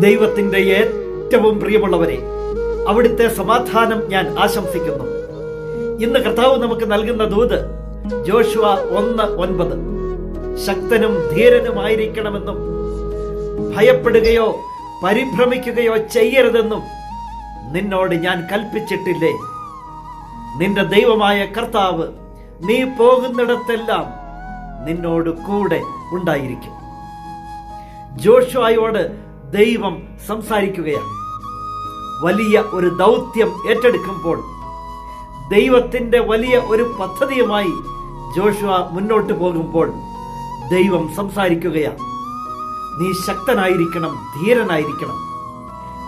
ദൈവത്തിന്റെ ഏറ്റവും പ്രിയമുള്ളവരെ അവിടുത്തെ സമാധാനം ഞാൻ ആശംസിക്കുന്നു. ഇന്ന് കർത്താവ് നമുക്ക് നൽകുന്ന ദൂത് ജോഷുവ ഒന്ന് ഒൻപത്. ശക്തനും ധീരനുമായിരിക്കണമെന്നും ഭയപ്പെടുകയോ പരിഭ്രമിക്കുകയോ ചെയ്യരുതെന്നും നിന്നോട് ഞാൻ കൽപ്പിച്ചിട്ടില്ലേ? നിന്റെ ദൈവമായ കർത്താവ് നീ പോകുന്നിടത്തെല്ലാം നിന്നോട് കൂടെ ഉണ്ടായിരിക്കും. ജോഷുവായോട് ദൈവം സംസാരിക്കുകയാണ്. വലിയ ഒരു ദൗത്യം ഏറ്റെടുക്കുമ്പോൾ ദൈവത്തിന്റെ വലിയ ഒരു പദ്ധതിയുമായി ജോഷുവ മുന്നോട്ട് പോകുമ്പോൾ ദൈവം സംസാരിക്കുകയാണ്. നീ ശക്തനായിരിക്കണം ധീരനായിരിക്കണം.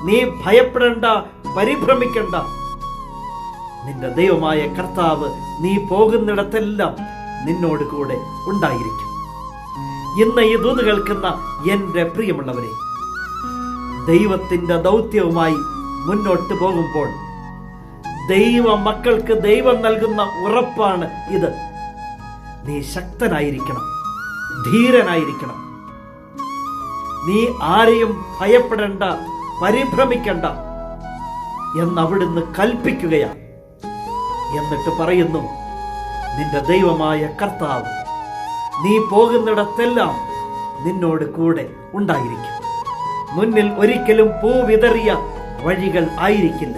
നീ ഭയപ്പെടേണ്ട പരിഭ്രമിക്കണ്ട. നിന്റെ ദൈവമായ കർത്താവ് നീ പോകുന്നിടത്തെല്ലാം നിന്നോട് കൂടെ ഉണ്ടായിരിക്കും. ഇന്ന് ഈ ദൂത് കേൾക്കുന്ന എന്റെ പ്രിയമുള്ളവരെ ദൈവത്തിന്റെ ദൗത്യവുമായി മുന്നോട്ട് പോകുമ്പോൾ ദൈവ മക്കൾക്ക് ദൈവം നൽകുന്ന ഉറപ്പാണ് ഇത്. നീ ശക്തനായിരിക്കണം ധീരനായിരിക്കണം. നീ ആരെയും ഭയപ്പെടേണ്ട പരിഭ്രമിക്കണ്ട എന്നവിടുന്ന് കൽപ്പിക്കുകയാണ്. എന്നിട്ട് പറയുന്നു നിന്റെ ദൈവമായ കർത്താവ് നീ പോകുന്നിടത്തെല്ലാം നിന്നോട് കൂടെ ഉണ്ടായിരിക്കും. മുന്നിൽ ഒരിക്കലും പൂ വിതറിയ വഴികൾ ആയിരിക്കില്ല.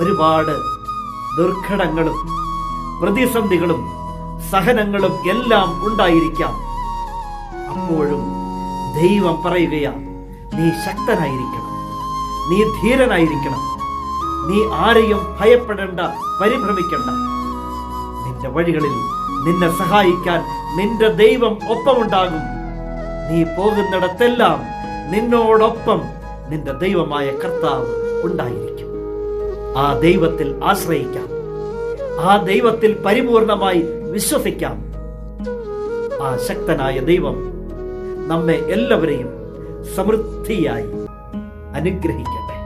ഒരുപാട് ദുർഘടങ്ങളും പ്രതിസന്ധികളും സഹനങ്ങളും എല്ലാം ഉണ്ടായിരിക്കാം. അപ്പോഴും ദൈവം പറയുകയാണ് നീ ശക്തനായിരിക്കണം. നീ ധീരനായിരിക്കണം. നീ ആരെയും ഭയപ്പെടേണ്ട പരിഭ്രമിക്കണ്ട. നിന്റെ വഴികളിൽ നിന്നെ സഹായിക്കാൻ നിന്റെ ദൈവം ഒപ്പമുണ്ടാകും. നീ പോകുന്നിടത്തെല്ലാം നിന്നോടൊപ്പം നിന്റെ ദൈവമായ കർത്താവ് ഉണ്ടായിരിക്കും. ആ ദൈവത്തിൽ ആശ്രയിക്കാം. ആ ദൈവത്തിൽ പരിപൂർണമായി വിശ്വസിക്കാം. ആ ശക്തനായ ദൈവം നമ്മെ എല്ലാവരെയും സമൃദ്ധിയായി അനുഗ്രഹിക്കട്ടെ.